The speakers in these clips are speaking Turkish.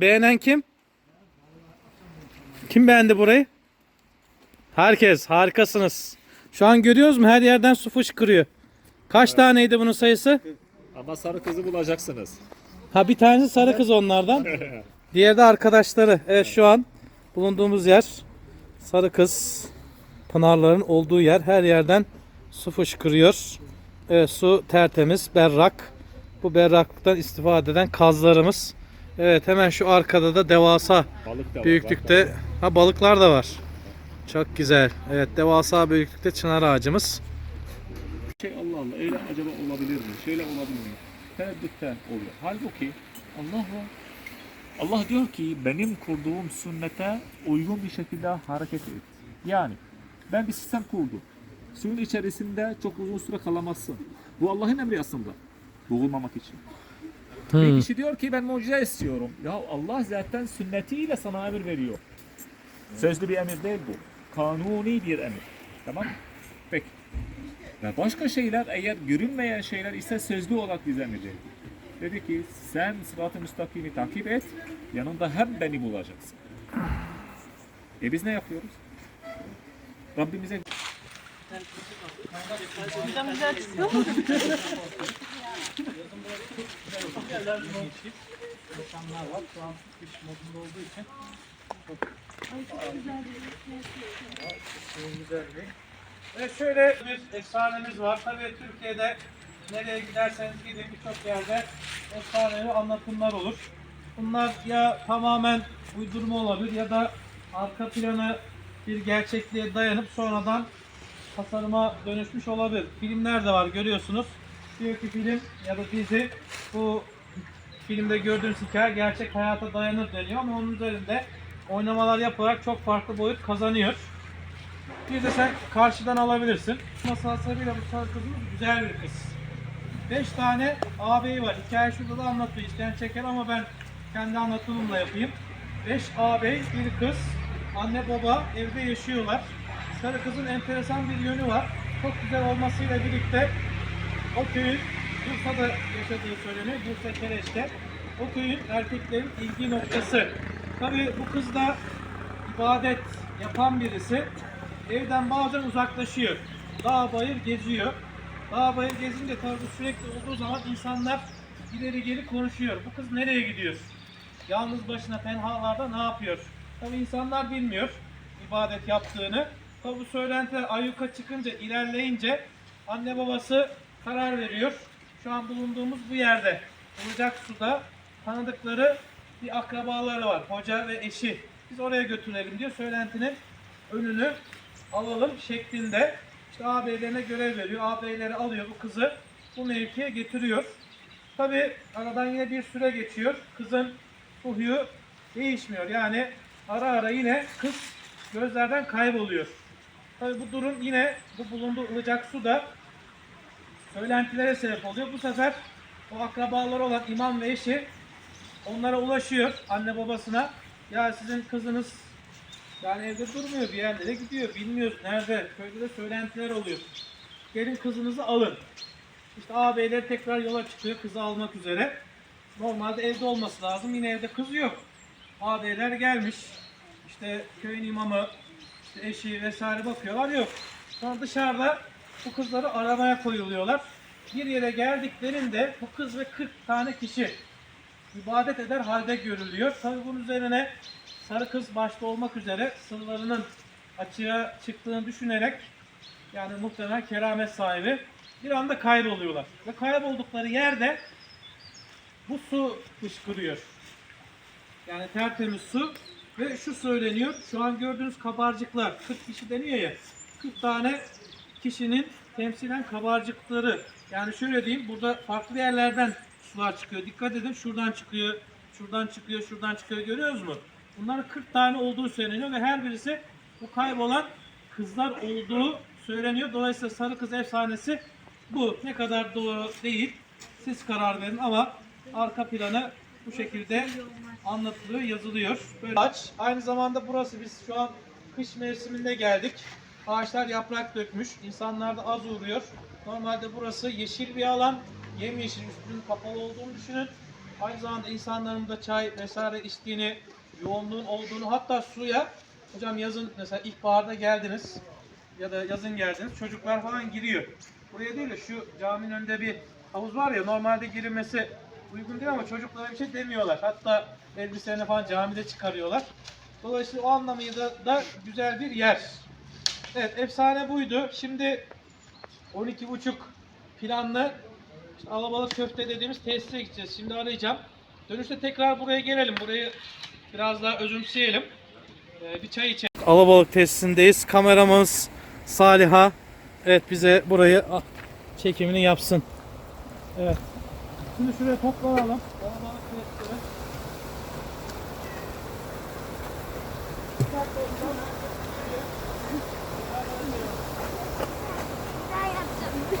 Beğenen kim? Kim beğendi burayı? Herkes. Harikasınız. Şu an görüyoruz mu? Her yerden su fışkırıyor. Kaç taneydi bunun sayısı? Ama sarı kızı bulacaksınız. Ha bir tanesi sarı kız onlardan. Diğeri de arkadaşları. Evet şu an bulunduğumuz yer sarı kız pınarların olduğu yer. Her yerden su fışkırıyor. Evet su tertemiz, berrak. Bu berraklıktan istifade eden kazlarımız. Evet hemen şu arkada da devasa Balık da var. büyüklükte ha balıklar da var. Çok güzel. Evet devasa büyüklükte çınar ağacımız. Şey Allah Allah öyle acaba olabilir mi? Şöyle olabilir mi? Tereddütten oluyor. Halbuki Allah. Allah diyor ki benim kurduğum sünnete uygun bir şekilde hareket et. Yani ben bir sistem kurdum. Suyun içerisinde çok uzun süre kalamazsın. Bu Allah'ın emri aslında. Boğulmamak için. Bir kişi diyor ki ben mucize istiyorum. Ya Allah zaten sünnetiyle sana emir veriyor. Sözlü bir emir değil bu. Kanuni bir emir. Tamam? Peki. Ve başka şeyler eğer görünmeyen şeyler ise sözlü olarak bize emir verdi. Dedi ki sen sırat-ı müstakimi takip et, yanında hep beni bulacaksın. E biz ne yapıyoruz? Rabbimize Ve şöyle bir efsanemiz var. Tabii Türkiye'de nereye giderseniz gidin birçok yerde efsanevi anlatımlar olur. Bunlar ya tamamen uydurma olabilir ya da arka planı bir gerçekliğe dayanıp sonradan tasarıma dönüşmüş olabilir. Filmler de var görüyorsunuz. Diyor ki film ya da dizi bu filmde gördüğünüz hikaye gerçek hayata dayanır deniyor ama onun üzerinde oynamalar yaparak çok farklı boyut kazanıyor. Bir de sen karşıdan alabilirsin. Masallarıyla bu sarı kızımız güzel bir kız. 5 tane ağabeyi var. Hikaye şurada da anlatıyor. İsteyen çeker ama ben kendi anlatımımla yapayım. 5 ağabey, bir kız, anne baba evde yaşıyorlar. Sarı kızın enteresan bir yönü var. Çok güzel olmasıyla birlikte o köyün Bursa'da yaşadığı söyleniyor. Bursa Kereç'te. O köyün erkeklerin ilgi noktası. Tabii bu kız da ibadet yapan birisi. Evden bazen uzaklaşıyor. Dağ bayır geziyor. Dağ bayır gezince tabii sürekli olduğu zaman insanlar ileri geri konuşuyor. Bu kız nereye gidiyor? Yalnız başına tenhalarda ne yapıyor? Tabii insanlar bilmiyor ibadet yaptığını. Bu söylentiler ayyuka çıkınca, ilerleyince anne babası karar veriyor. Şu an bulunduğumuz bu yerde. Ilıcak suda tanıdıkları bir akrabaları var. Hoca ve eşi. Biz oraya götürelim diyor. Söylentinin önünü alalım şeklinde. İşte ağabeylerine görev veriyor. Ağabeyleri alıyor bu kızı bu mevkiye getiriyor. Tabi aradan yine bir süre geçiyor. Kızın bu huyu değişmiyor. Yani ara ara yine kız gözlerden kayboluyor. Tabi bu durum yine bu bulunduğu ılıcak suda söylentilere sebep oluyor. Bu sefer o akrabaları olan imam ve eşi onlara ulaşıyor anne babasına. Ya sizin kızınız yani evde durmuyor bir yerlere gidiyor. Bilmiyoruz nerede. Köyde de söylentiler oluyor. Gelin kızınızı alın. İşte ağabeyler tekrar yola çıkıyor kızı almak üzere. Normalde evde olması lazım. Yine evde kız yok. Ağabeyler gelmiş. İşte köyün imamı, eşi vesaire bakıyorlar yok. Sonra dışarıda bu kızları aramaya koyuluyorlar. Bir yere geldiklerinde bu kız ve 40 tane kişi ibadet eder halde görülüyor. Tabi bunun üzerine sarı kız başta olmak üzere sırlarının açığa çıktığını düşünerek yani muhtemelen keramet sahibi bir anda kayboluyorlar. Ve kayboldukları yerde bu su fışkırıyor. Yani tertemiz su ve şu söyleniyor. Şu an gördüğünüz kabarcıklar 40 kişi deniyor ya. 40 tane kişinin temsilen kabarcıkları. Yani şöyle diyeyim burada farklı yerlerden sular çıkıyor. Dikkat edin şuradan çıkıyor, şuradan çıkıyor, şuradan çıkıyor görüyoruz mu? Bunların 40 tane olduğu söyleniyor ve her birisi bu kaybolan kızlar olduğu söyleniyor. Dolayısıyla sarı kız efsanesi bu. Ne kadar doğru değil siz karar verin ama arka planı bu şekilde anlatılıyor, yazılıyor. Böyle ağaç. Aynı zamanda burası biz şu an kış mevsiminde geldik. Ağaçlar yaprak dökmüş. İnsanlar da az uğruyor. Normalde burası yeşil bir alan. Yemyeşil üstünün kapalı olduğunu düşünün. aynı zamanda insanların da çay vesaire içtiğini, yoğunluğun olduğunu hatta suya hocam yazın mesela ilkbaharda geldiniz ya da yazın geldiniz çocuklar falan giriyor. Buraya değil de şu caminin önünde bir havuz var ya normalde girilmesi uygun değil ama çocuklara bir şey demiyorlar. Hatta elbiselerini falan camide çıkarıyorlar. Dolayısıyla o anlamıyla da güzel bir yer. Evet efsane buydu. Şimdi 12.30 planlı işte alabalık köfte dediğimiz tesise gideceğiz. Şimdi arayacağım. Dönüşte tekrar buraya gelelim. Burayı biraz daha özümseyelim. Ee, bir çay içelim. Alabalık tesisindeyiz. Kameramız Saliha. Evet bize burayı çekimini yapsın. Evet. Şimdi şuraya toplanalım. Alabalık tesisleri. Ben yaptım.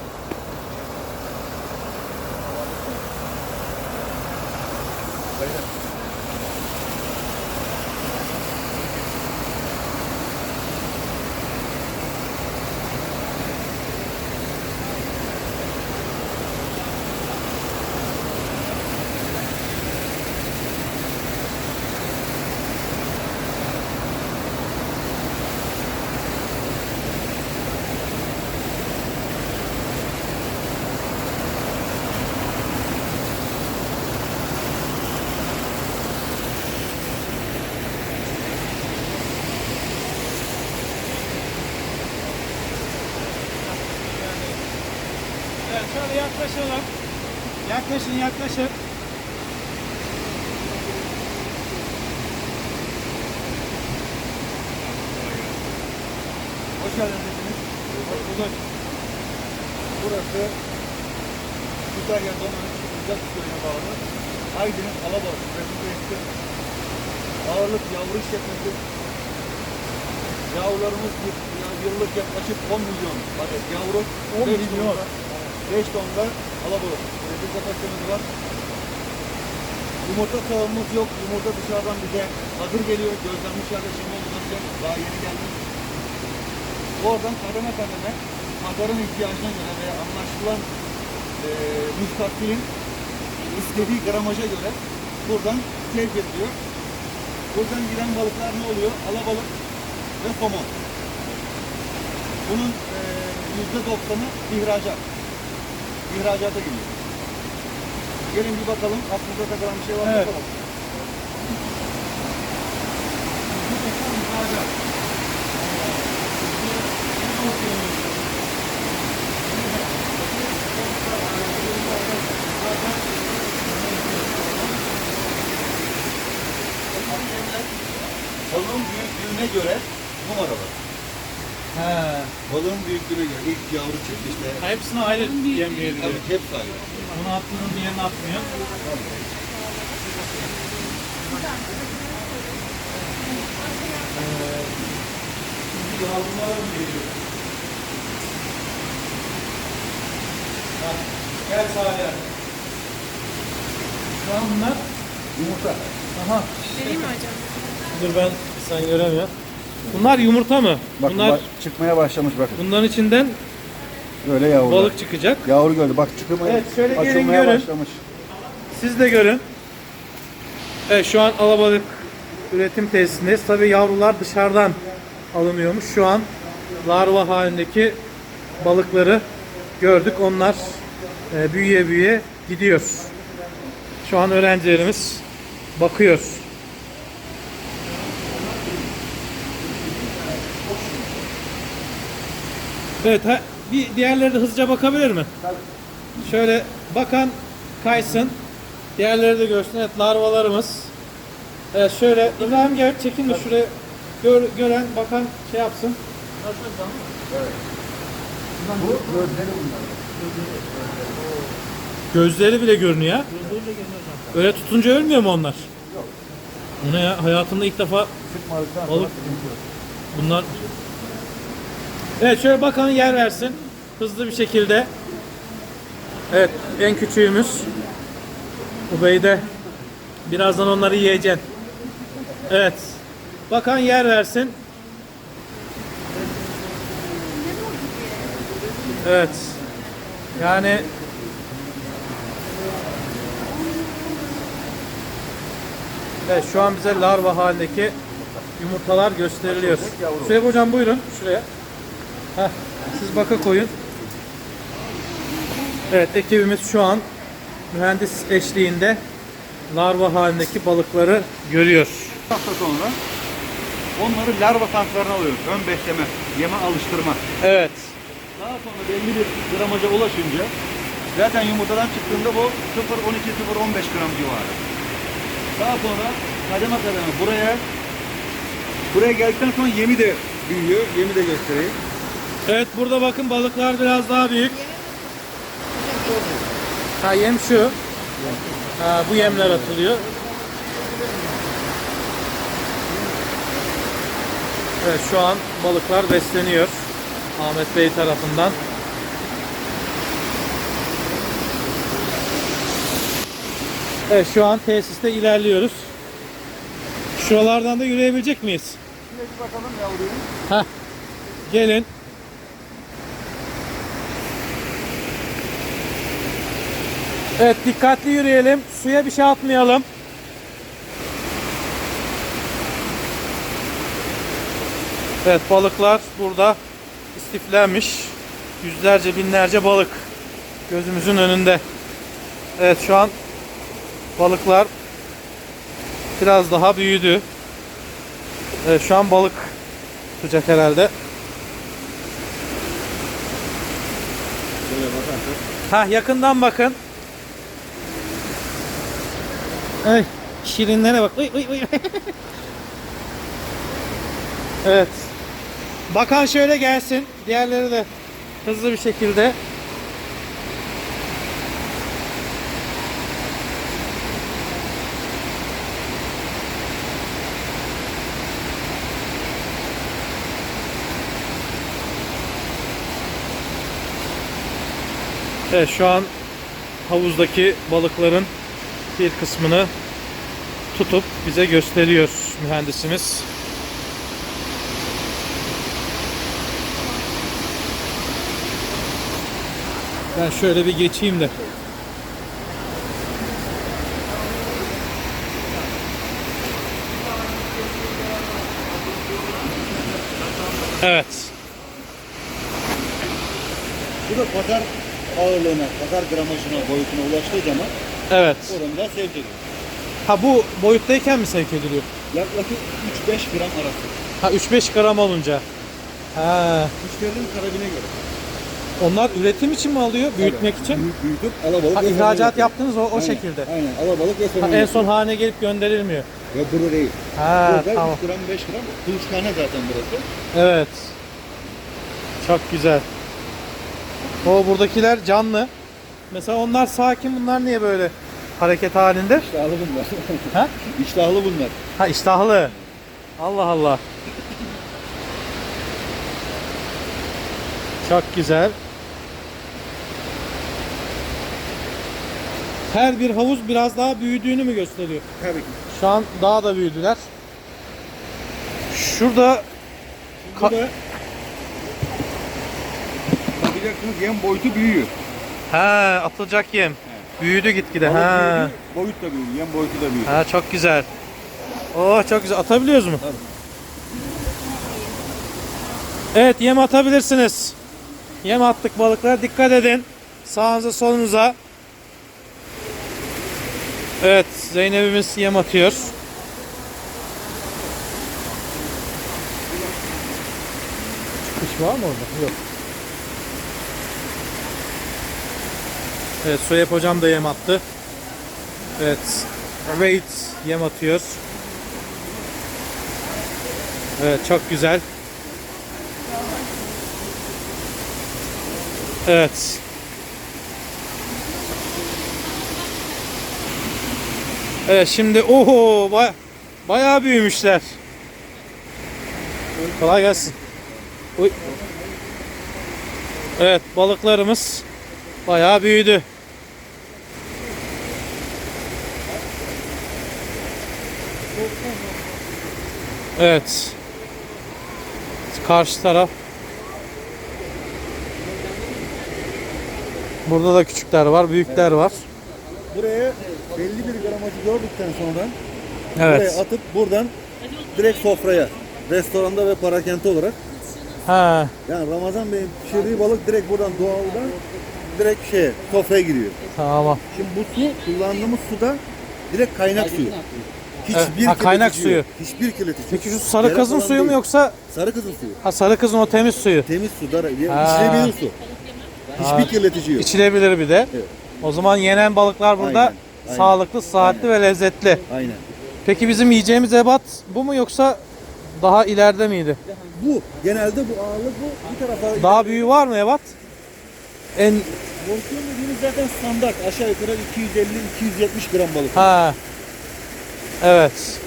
Evet şöyle yaklaşalım. Yaklaşın yaklaşın. Hoş geldiniz hepiniz. Hoş bulduk. Burası Kütahya Donanış Uzak Köyü'ne bağlı. Aydın'ın Alabalık Üretim Ağırlık yavru işletmesi. Yavrularımız yıllık yaklaşık 10 milyon adet yavru. 10 5 milyon. Tonda, 5 tonda alabalık. Üretim kapasitemiz var. Yumurta sağımız yok. Yumurta dışarıdan bize hazır geliyor. Gözlenmiş yerde şimdi olacak. Daha yeni geldi. Oradan kademe kademe pazarın ihtiyacına göre ve anlaşılan e, müstakilin istediği gramaja göre buradan sevk ediliyor. Buradan giden balıklar ne oluyor? Alabalık ve somon. Bunun yüzde doksanı ihracat. İhracata gidiyor. Gelin bir bakalım. Aklınıza takılan bir şey var mı? Evet. Bakalım. Balığın büyüklüğüne göre numaralar. He. Balığın büyüklüğüne göre ilk yavru çıktı işte. Hepsine ayrı yem veriliyor. Evet, hepsi ayrı. Bunu attığının diğerini atmıyor. Ee, şimdi yavrulara mı geliyor? Ha, Gel Salih. Şu an bunlar Yumurta. Aha. Vereyim mi hocam? Dur ben sen göremiyorsun. Bunlar yumurta mı? Bak Bunlar bak, çıkmaya başlamış bakın. bunların içinden Böyle yavru. balık çıkacak. Yavru gördü. Bak çıkmaya Evet, şöyle gelin görün. başlamış. Siz de görün. Evet şu an alabalık üretim tesisindeyiz. Tabi yavrular dışarıdan alınıyormuş. Şu an larva halindeki balıkları gördük. Onlar e, büyüye büyüye gidiyor. Şu an öğrencilerimiz bakıyor. Evet, ha, bir diğerleri de hızlıca bakabilir mi? Şöyle bakan kaysın. Diğerleri de görsün. Evet larvalarımız. Evet şöyle İbrahim gel çekin de şuraya gör, gören bakan şey yapsın. Bu gözleri bunlar. Gözleri bile görünüyor. ya. Öyle tutunca ölmüyor mu onlar? Yok. Bu ne ya? Hayatımda ilk defa Çıkmadıktan Balık. sonra bunlar... Evet şöyle bakan yer versin. Hızlı bir şekilde. Evet en küçüğümüz. Ubeyde. Birazdan onları yiyeceksin. Evet. Bakan yer versin. Evet. Yani Evet şu an bize larva halindeki yumurtalar gösteriliyor. Süheyb hocam buyurun şuraya. Heh, siz baka koyun. Evet ekibimiz şu an mühendis eşliğinde larva halindeki balıkları görüyor. Hafta sonra onları larva tanklarına alıyoruz. Ön besleme, yeme alıştırma. Evet. Daha sonra belli bir gramaja ulaşınca zaten yumurtadan çıktığında bu 0-12-0-15 gram civarı. Daha sonra kademe kademe buraya buraya geldikten sonra yemi de büyüyor. Yemi de göstereyim. Evet burada bakın balıklar biraz daha büyük. Ha yem şu. Ha, bu yemler atılıyor. Evet şu an balıklar besleniyor. Ahmet Bey tarafından. Evet şu an tesiste ilerliyoruz. Şuralardan da yürüyebilecek miyiz? Bir bakalım yavruyu. Heh. Gelin. Evet dikkatli yürüyelim. Suya bir şey atmayalım. Evet balıklar burada istiflenmiş. Yüzlerce binlerce balık gözümüzün önünde. Evet şu an balıklar biraz daha büyüdü. Evet şu an balık tutacak herhalde. Ha yakından bakın. Ay şirinlere bak. Uy, uy, uy. evet. Bakan şöyle gelsin. Diğerleri de hızlı bir şekilde. Evet şu an havuzdaki balıkların bir kısmını tutup bize gösteriyor mühendisimiz. Ben şöyle bir geçeyim de. Evet. Bu da pazar ağırlığına, pazar gramajına, boyutuna ulaştığı zaman Evet. oradan daha sevk ediyor. Ha bu boyuttayken mi sevk ediliyor? Yaklaşık 3-5 gram arası. Ha 3-5 gram olunca. Ha, Müşterinin talebine göre. onlar üretim için mi alıyor? Büyütmek için? Büyük, büyütüp alabalık Ha, ve ihracat somon yapıyor. yaptınız o, o Aynen, şekilde. Aynen alabalık ve Ha, en yapıyor. son hane gelip gönderilmiyor. Ve burada değil. Ha Burada tamam. 3 gram 5 gram kuluçkane zaten burası. Evet. Çok güzel. O buradakiler canlı. Mesela onlar sakin bunlar niye böyle hareket halinde? İştahlı bunlar. Ha? İştahlı bunlar. Ha iştahlı. Allah Allah. Çok güzel. Her bir havuz biraz daha büyüdüğünü mü gösteriyor? Tabii ki. Şu an daha da büyüdüler. Şurada Ka- Burada bakacaksınız yem boyutu büyüyor. Ha atılacak yem. Büyüdü gitgide. Balık Ha. büyüdü, boyut da büyüyor, yem boyutu da büyüyor. Ha çok güzel. Oh çok güzel. Atabiliyoruz mu? Tabii. Evet yem atabilirsiniz. Yem attık balıklara. Dikkat edin. Sağınıza solunuza. Evet Zeynep'imiz yem atıyor. Çıkış var mı orada? Yok. Evet Soyep hocam da yem attı. Evet. Wait yem atıyor. Evet çok güzel. Evet. Evet şimdi oho baya, bayağı büyümüşler. Kolay gelsin. Uy. Evet balıklarımız bayağı büyüdü. Evet. Karşı taraf. Burada da küçükler var, büyükler var. Buraya belli bir gramajı gördükten sonra Evet. Buraya atıp buradan direkt sofraya, restoranda ve parakente olarak. Ha, Yani Ramazan Bey'in pişirdiği balık direkt buradan doğaldan direkt şeye, sofraya giriyor. tamam. Şimdi bu su, kullandığımız suda direkt kaynak suyu. Hiçbir ha, kaynak kirletici yok. suyu. Hiçbir kirletici. Peki şu sarı kızın suyu mu değil. yoksa Sarı kızın suyu. ha sarı kızın o temiz suyu? Temiz su, dar, Ha. içilebilir su. Hiçbir kirletici yok. İçilebilir bir de. Evet. O zaman yenen balıklar burada Aynen, aynen. sağlıklı, sıhhatli ve lezzetli. Aynen. Peki bizim yiyeceğimiz ebat bu mu yoksa daha ileride miydi? Bu, genelde bu ağırlık bu. Bir tarafa Daha büyüğü var mı ebat? En Porsiyon dediğimiz zaten standart. Aşağı yukarı 250-270 gram balık. ha. Evet.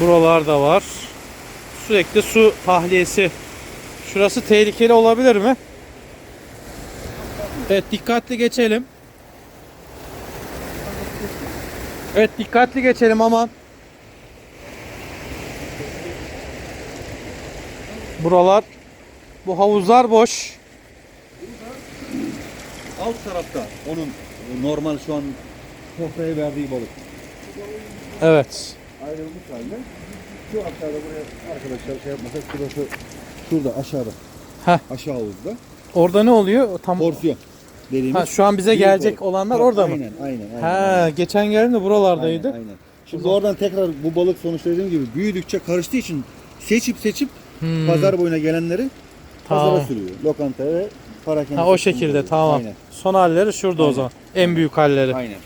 Buralarda var. Sürekli su tahliyesi. Şurası tehlikeli olabilir mi? Evet dikkatli geçelim. Evet dikkatli geçelim aman. Buralar bu havuzlar boş. Alt tarafta onun normal şu an sofraya verdiği balık. Evet. Ayrılmış halde. Şu aşağıda buraya arkadaşlar şey yapmasak şurası şurada aşağıda. Heh. Aşağı havuzda. Orada ne oluyor? Tam Porsiyon dediğimiz. ha, şu an bize gelecek balık. olanlar orada mı? Aynen aynen. aynen, Ha, aynen. geçen geldiğimde buralardaydı. Aynen, aynen. Şimdi oradan tekrar bu balık sonuçta dediğim gibi büyüdükçe karıştığı için seçip seçip Hmm, pazar boyuna gelenleri Tamam. pazara sürüyor. Lokanta ve parakende. Ha, o şekilde tamam. Aynen. Son halleri şurada o Aynen. zaman. En büyük halleri. Aynen.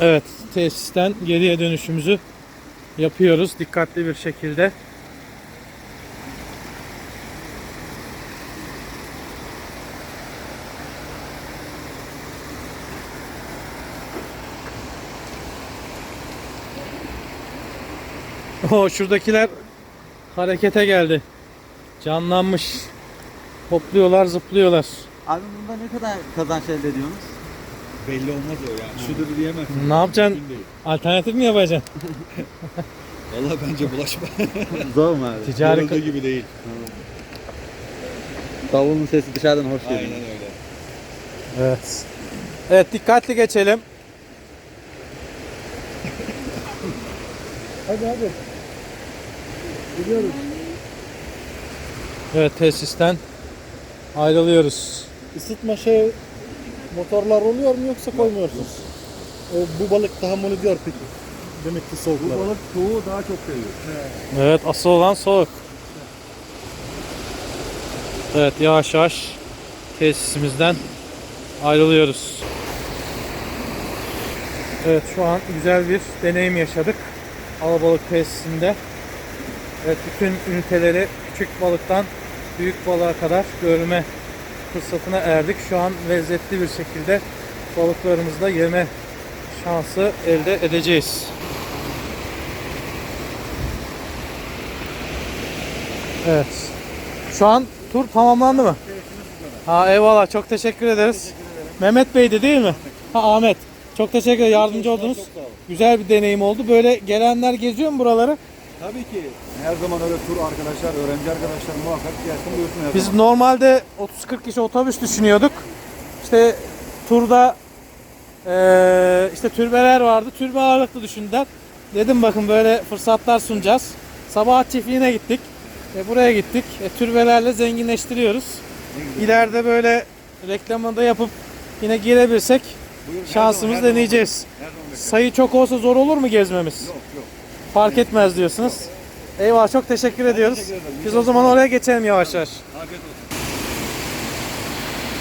Evet, tesisten geriye dönüşümüzü yapıyoruz dikkatli bir şekilde. O şuradakiler harekete geldi. Canlanmış. Hopluyorlar, zıplıyorlar. Abi bunda ne kadar kazanç elde ediyorsunuz? Belli olmaz o yani. Şudur diyemezsin. Ne yapacaksın? Alternatif mi yapacaksın? Valla bence bulaşma. Zor mu abi? Ticari Yorulduğu gibi değil. Davulun sesi dışarıdan hoş Aynen geliyor. öyle. Evet. Evet dikkatli geçelim. Hadi hadi. Gidiyoruz. Evet tesisten ayrılıyoruz. Isıtma şey motorlar oluyor mu yoksa koymuyorsunuz? O, bu balık tahammül ediyor peki. Demek ki Bu soğuklara. balık soğuğu daha çok seviyor. Evet asıl olan soğuk. Evet yavaş yavaş tesisimizden ayrılıyoruz. Evet şu an güzel bir deneyim yaşadık. Alabalık tesisinde. Evet bütün üniteleri küçük balıktan büyük balığa kadar görme fırsatına erdik. Şu an lezzetli bir şekilde balıklarımızı yeme şansı elde edeceğiz. Evet. Şu an tur tamamlandı mı? Ha eyvallah çok teşekkür ederiz. Mehmet Bey'di değil mi? Ha Ahmet. Çok teşekkür ederim yardımcı oldunuz. Güzel bir deneyim oldu. Böyle gelenler geziyor mu buraları? Tabii ki. Her zaman öyle tur arkadaşlar, öğrenci arkadaşlar muhakkak gelsin buyursun her Biz zaman. normalde 30-40 kişi otobüs düşünüyorduk. İşte turda eee, işte türbeler vardı. Türbe ağırlıklı düşündüler. Dedim bakın böyle fırsatlar sunacağız. Sabah çiftliğine gittik. E, buraya gittik. E, türbelerle zenginleştiriyoruz. İleride böyle reklamını da yapıp yine girebilsek Buyurun, her zaman, her zaman deneyeceğiz. Her zaman bekleriz. Sayı çok olsa zor olur mu gezmemiz? Yok. Fark etmez diyorsunuz. Eyvallah çok teşekkür ediyoruz. teşekkür ederim. Biz o zaman oraya geçelim yavaş yavaş. Afiyet olsun.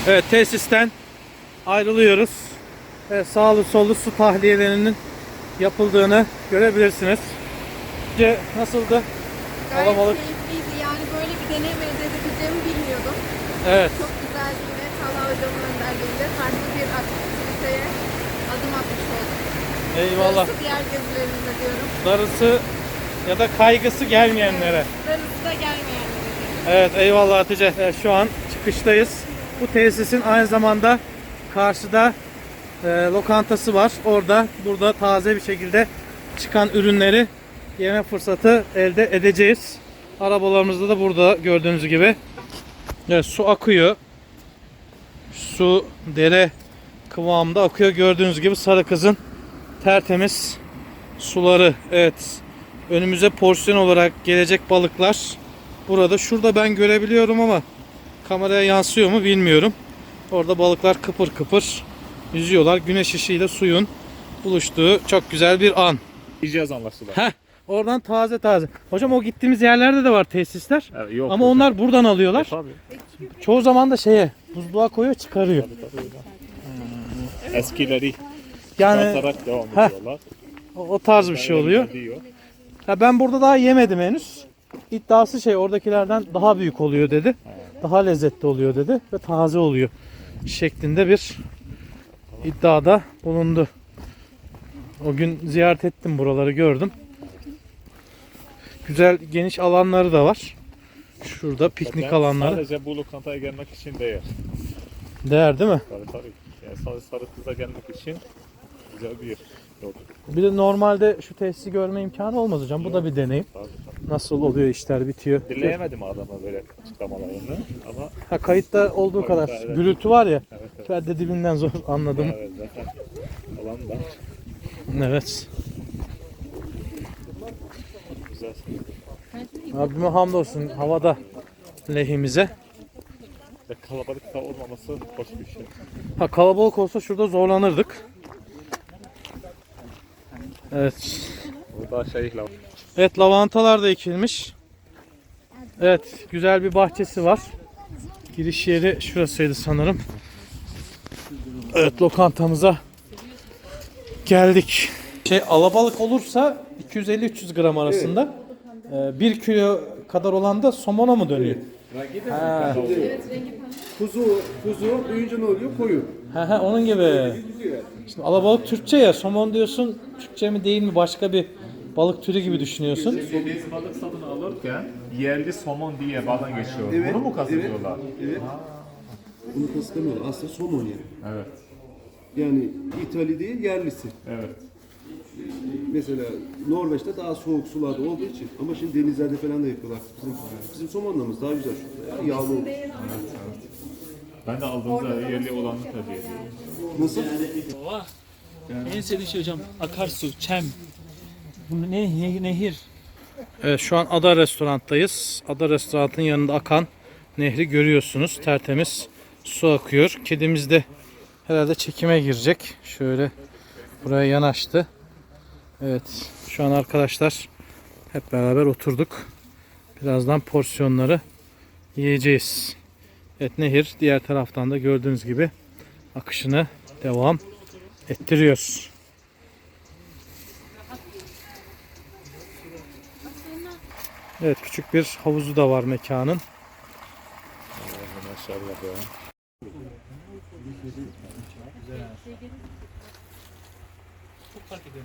Evet tesisten ayrılıyoruz. Evet, sağlı sollu su tahliyelerinin yapıldığını görebilirsiniz. Sizce nasıldı? Gayet Kalabalık. keyifliydi. Yani böyle bir deneyim elde edebileceğimi bilmiyordum. Evet. Çok güzeldi ve Talha Hocam'ın önderliğinde farklı bir aktiviteye. Eyvallah. Darısı diğer gezilerimde diyorum. Darısı ya da kaygısı gelmeyenlere. Darısı da gelmeyenlere. Evet eyvallah Hatice. Evet, şu an çıkıştayız. Bu tesisin aynı zamanda karşıda e, lokantası var. Orada burada taze bir şekilde çıkan ürünleri yeme fırsatı elde edeceğiz. Arabalarımızda da burada gördüğünüz gibi. Evet, su akıyor. Su dere kıvamında akıyor. Gördüğünüz gibi sarı kızın tertemiz suları. Evet. Önümüze porsiyon olarak gelecek balıklar burada. Şurada ben görebiliyorum ama kameraya yansıyor mu bilmiyorum. Orada balıklar kıpır kıpır yüzüyorlar. Güneş ışığıyla suyun buluştuğu çok güzel bir an. Yiyeceğiz anlaşılan. Heh, oradan taze taze. Hocam o gittiğimiz yerlerde de var tesisler. Evet, yok Ama hocam. onlar buradan alıyorlar. Tabii. Çoğu zaman da şeye buzluğa koyuyor çıkarıyor. Eskileri Yani satarak devam Heh. ediyorlar. o, o tarz bir şey oluyor. Diyor. Ha ben burada daha yemedim henüz. İddiası şey oradakilerden daha büyük oluyor dedi. Daha lezzetli oluyor dedi ve taze oluyor şeklinde bir iddiada bulundu. O gün ziyaret ettim buraları gördüm. Güzel geniş alanları da var. Şurada piknik Zaten alanları. Sadece bu lokantaya gelmek için değer. Değer değil mi? Tabii tabii. Yani sadece sarı kıza gelmek için güzel bir yer. Bir de normalde şu tesisi görme imkanı olmaz hocam. Bu da bir deneyim. Tabii, tabii. Nasıl oluyor işler bitiyor. Dinleyemedim adama böyle açıklamalarını ama Ha kayıtta olduğu kadar. Kayıtta, evet. Gürültü var ya. evet evet. Ben de dibinden zor anladım. evet zaten alan da Evet. güzel. Rabbime hamdolsun havada lehimize. Ve kalabalık da olmaması hoş bir şey. Ha kalabalık olsa şurada zorlanırdık. Evet. Burada şey la- Evet lavantalar da ekilmiş. Evet güzel bir bahçesi var. Giriş yeri şurasıydı sanırım. Evet lokantamıza geldik. Şey alabalık olursa 250-300 gram arasında. 1 kilo kadar olan da somona mı dönüyor? Ha. Kuzu, kuzu büyüyünce ne oluyor? Koyu. He he onun gibi. Şimdi alabalık Türkçe ya somon diyorsun Türkçe mi değil mi başka bir balık türü gibi düşünüyorsun. Biz balık satın alırken yerli somon diye bazen geçiyor. Bunu mu kastediyorlar? Evet. Bunu kıskanıyorlar. Aslında somon yani. Evet. Yani İtalya değil yerlisi. Evet. Mesela Norveç'te daha soğuk sularda olduğu için ama şimdi denizlerde falan da yapıyorlar. Bizim, bizim somonlarımız daha güzel şurada. Yani yağlı olur. Ben de aldığımda yerli olanı tercih ediyorum. Nasıl? En sevdiğim şey hocam akarsu, çem. Bu ne, ne nehir. Evet şu an Ada Restorant'tayız. Ada Restorant'ın yanında akan nehri görüyorsunuz. Tertemiz su akıyor. Kedimiz de herhalde çekime girecek. Şöyle buraya yanaştı. Evet şu an arkadaşlar hep beraber oturduk. Birazdan porsiyonları yiyeceğiz. Evet nehir diğer taraftan da gördüğünüz gibi akışını devam ettiriyor. Evet küçük bir havuzu da var mekanın. Maşallah ya.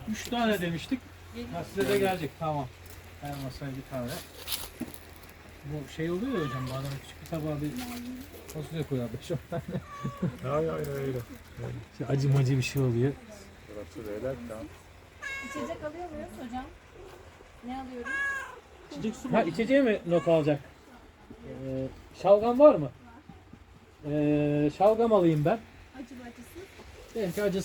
Üç tane demiştik. Ha, size de gelecek tamam. Her masaya bir tane. Bu şey oluyor ya hocam bazen küçük bir tabağa bir fasulye koyar beş on tane. Ay ay öyle. Şey, acı macı bir şey oluyor. Burası öyle. Tamam. İçecek alıyor muyuz hocam? Ne alıyoruz? Ha içeceği mi not alacak? Ee, şalgam var mı? Ee, şalgam alayım ben. Acı acısı. Benimki acısız